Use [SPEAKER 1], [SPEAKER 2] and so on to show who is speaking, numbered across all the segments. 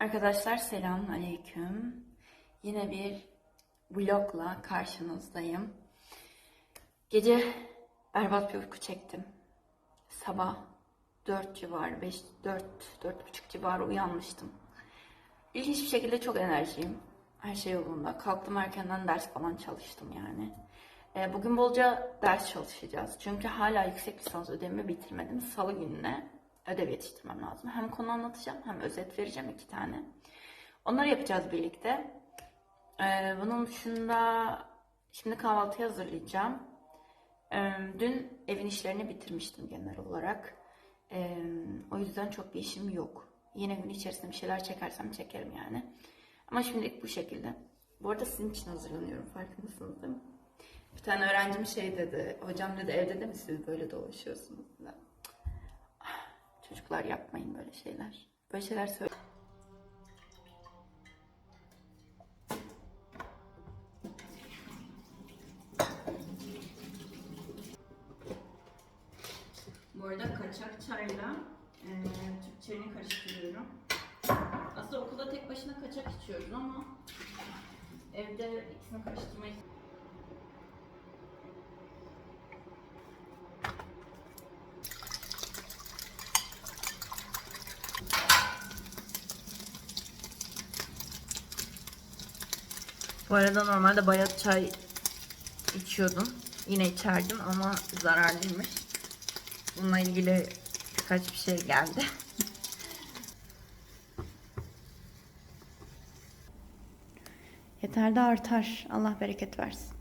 [SPEAKER 1] Arkadaşlar selam aleyküm. Yine bir vlogla karşınızdayım. Gece berbat bir uyku çektim. Sabah 4 civarı, 5, 4, 4.30 civarı uyanmıştım. İlginç bir şekilde çok enerjiyim. Her şey yolunda. Kalktım erkenden ders falan çalıştım yani. Ee, Bugün bolca ders çalışacağız. Çünkü hala yüksek lisans ödevimi bitirmedim. Salı gününe ödev yetiştirmem lazım. Hem konu anlatacağım hem özet vereceğim iki tane. Onları yapacağız birlikte. Ee, bunun dışında şimdi kahvaltı hazırlayacağım. Ee, dün evin işlerini bitirmiştim genel olarak. Ee, o yüzden çok bir işim yok. Yine gün içerisinde bir şeyler çekersem çekerim yani. Ama şimdilik bu şekilde. Bu arada sizin için hazırlanıyorum farkındasınız değil mi? Bir tane öğrencim şey dedi. Hocam dedi evde de mi siz böyle dolaşıyorsunuz? "Ah, Çocuklar yapmayın böyle şeyler. Böyle şeyler söyle. Bu arada kaçak çayla e, Türk çayını karıştırıyorum. Aslında okulda tek başına kaçak içiyoruz ama evde ikisini karıştırmayı Bu arada normalde bayat çay içiyordum. Yine içerdim ama zararlıymış. Bununla ilgili birkaç bir şey geldi. Yeter de artar. Allah bereket versin.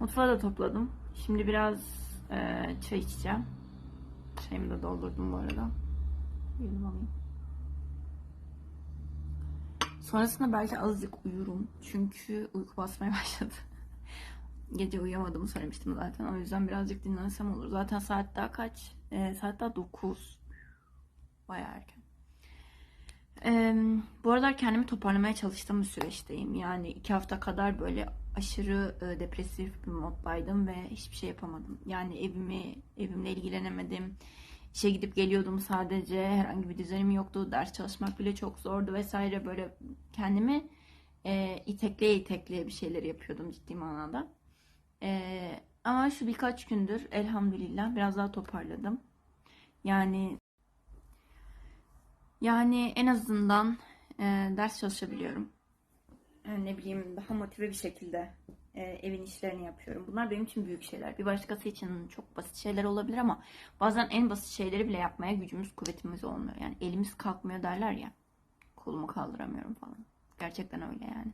[SPEAKER 1] Mutfağı da topladım. Şimdi biraz e, çay içeceğim. Çayımı da doldurdum bu arada. Yedim alayım. Sonrasında belki azıcık uyurum. Çünkü uyku basmaya başladı. Gece uyuyamadığımı söylemiştim zaten. O yüzden birazcık dinlensem olur. Zaten saat daha kaç? E, saat daha 9. Bayağı erken. Ee, bu aralar kendimi toparlamaya çalıştığım bir süreçteyim. Yani iki hafta kadar böyle aşırı e, depresif bir moddaydım ve hiçbir şey yapamadım. Yani evimi, evimle ilgilenemedim. İşe gidip geliyordum sadece. Herhangi bir düzenim yoktu. Ders çalışmak bile çok zordu vesaire. Böyle kendimi e, itekleye itekleye bir şeyler yapıyordum ciddi manada. E, ama şu birkaç gündür elhamdülillah biraz daha toparladım. Yani yani en azından e, ders çalışabiliyorum. E, ne bileyim daha motive bir şekilde e, evin işlerini yapıyorum. Bunlar benim için büyük şeyler. Bir başkası için çok basit şeyler olabilir ama bazen en basit şeyleri bile yapmaya gücümüz, kuvvetimiz olmuyor. Yani elimiz kalkmıyor derler ya. Kolumu kaldıramıyorum falan. Gerçekten öyle yani.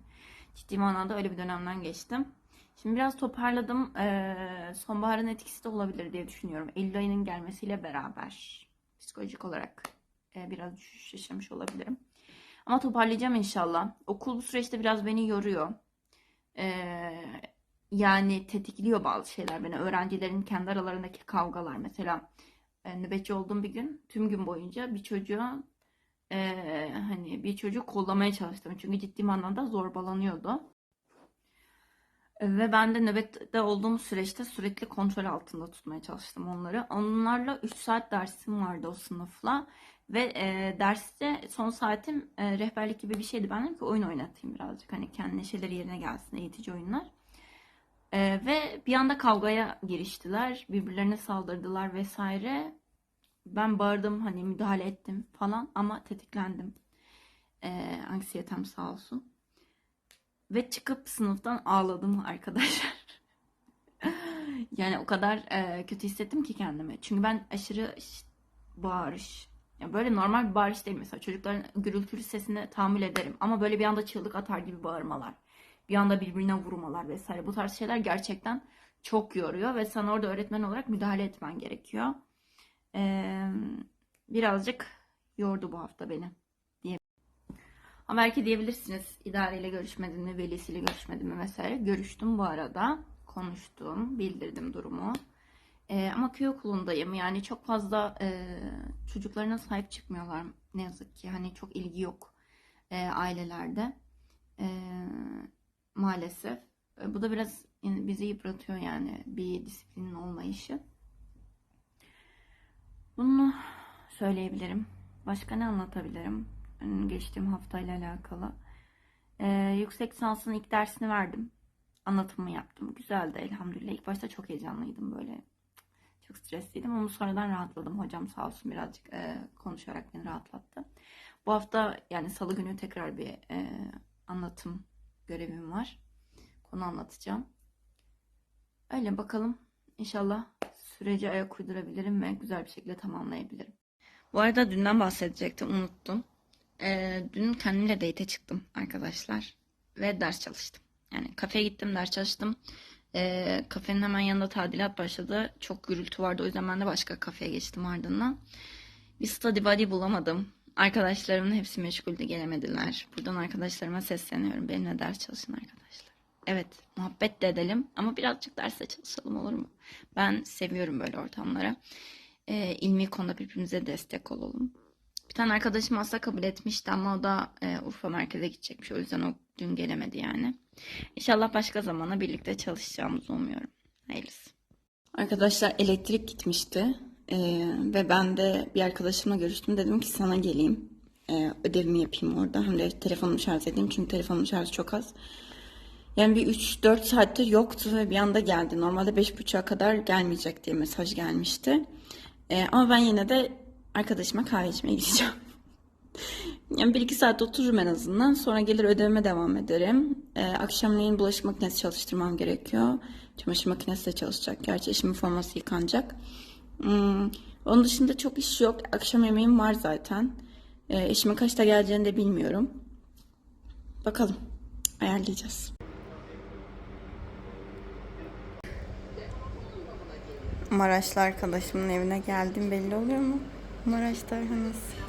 [SPEAKER 1] Ciddi manada öyle bir dönemden geçtim. Şimdi biraz toparladım. E, sonbaharın etkisi de olabilir diye düşünüyorum. Eylül ayının gelmesiyle beraber psikolojik olarak e, biraz düşüş yaşamış olabilirim. Ama toparlayacağım inşallah. Okul bu süreçte biraz beni yoruyor. Ee, yani tetikliyor bazı şeyler beni. Öğrencilerin kendi aralarındaki kavgalar mesela e, nöbetçi olduğum bir gün tüm gün boyunca bir çocuğa e, hani bir çocuğu kollamaya çalıştım. Çünkü ciddi manada zorbalanıyordu. Ve ben de nöbette olduğum süreçte sürekli kontrol altında tutmaya çalıştım onları. Onlarla 3 saat dersim vardı o sınıfla. Ve e, derste son saatim e, rehberlik gibi bir şeydi. Ben dedim ki oyun oynatayım birazcık. Hani kendi neşeleri yerine gelsin eğitici oyunlar. E, ve bir anda kavgaya giriştiler. Birbirlerine saldırdılar vesaire. Ben bağırdım hani müdahale ettim falan ama tetiklendim. E, anksiyetem sağ olsun. Ve çıkıp sınıftan ağladım arkadaşlar. yani o kadar e, kötü hissettim ki kendimi. Çünkü ben aşırı bağırış. Böyle normal bir bağırış değil mesela. Çocukların gürültülü sesine tahammül ederim. Ama böyle bir anda çığlık atar gibi bağırmalar. Bir anda birbirine vurmalar vesaire. Bu tarz şeyler gerçekten çok yoruyor. Ve sana orada öğretmen olarak müdahale etmen gerekiyor. Ee, birazcık yordu bu hafta beni. Ama belki diyebilirsiniz idareyle görüşmedin mi, velisiyle görüşmedin mi vesaire. Görüştüm bu arada. Konuştum, bildirdim durumu. Ee, ama köy okulundayım. Yani çok fazla e, çocuklarına sahip çıkmıyorlar ne yazık ki. Hani çok ilgi yok e, ailelerde. E, maalesef. E, bu da biraz bizi yıpratıyor yani bir disiplinin olmayışı. Bunu söyleyebilirim. Başka ne anlatabilirim? Geçtiğim haftayla alakalı. Ee, yüksek lisansın ilk dersini verdim. Anlatımı yaptım. Güzeldi elhamdülillah. İlk başta çok heyecanlıydım böyle. Çok stresliydim ama sonradan rahatladım. Hocam sağ olsun birazcık e, konuşarak beni rahatlattı. Bu hafta yani salı günü tekrar bir e, anlatım görevim var. Konu anlatacağım. Öyle bakalım. İnşallah süreci ayak uydurabilirim ve güzel bir şekilde tamamlayabilirim. Bu arada dünden bahsedecektim, unuttum. Ee, dün kendimle date'e çıktım arkadaşlar ve ders çalıştım. Yani kafeye gittim, ders çalıştım. Ee, kafenin hemen yanında tadilat başladı. Çok gürültü vardı o yüzden ben de başka kafeye geçtim ardından. Bir study buddy bulamadım. Arkadaşlarımın hepsi meşguldü gelemediler. Buradan arkadaşlarıma sesleniyorum. Benimle ders çalışın arkadaşlar. Evet muhabbet de edelim ama birazcık derse çalışalım olur mu? Ben seviyorum böyle ortamlara. Ee, ilmi konuda birbirimize destek olalım. Bir tane arkadaşım aslında kabul etmişti ama o da e, Urfa merkeze gidecekmiş. O yüzden o dün gelemedi yani. İnşallah başka zamana birlikte çalışacağımızı umuyorum. Hayırlısı. Arkadaşlar elektrik gitmişti. E, ve ben de bir arkadaşımla görüştüm. Dedim ki sana geleyim. E, ödevimi yapayım orada. Hem de telefonumu şarj edeyim. Çünkü telefonumun şarjı çok az. Yani bir 3-4 saattir yoktu ve bir anda geldi. Normalde 5.30'a kadar gelmeyecek diye mesaj gelmişti. E, ama ben yine de arkadaşıma kahve içmeye gideceğim. Yani bir iki saat otururum en azından. Sonra gelir ödevime devam ederim. Ee, akşamleyin bulaşık makinesi çalıştırmam gerekiyor. Çamaşır makinesi de çalışacak. Gerçi eşimin forması yıkanacak. Hmm, onun dışında çok iş yok. Akşam yemeğim var zaten. Ee, eşimin kaçta geleceğini de bilmiyorum. Bakalım. Ayarlayacağız. Maraşlı arkadaşımın evine geldim belli oluyor mu? Maraş Tarhanası.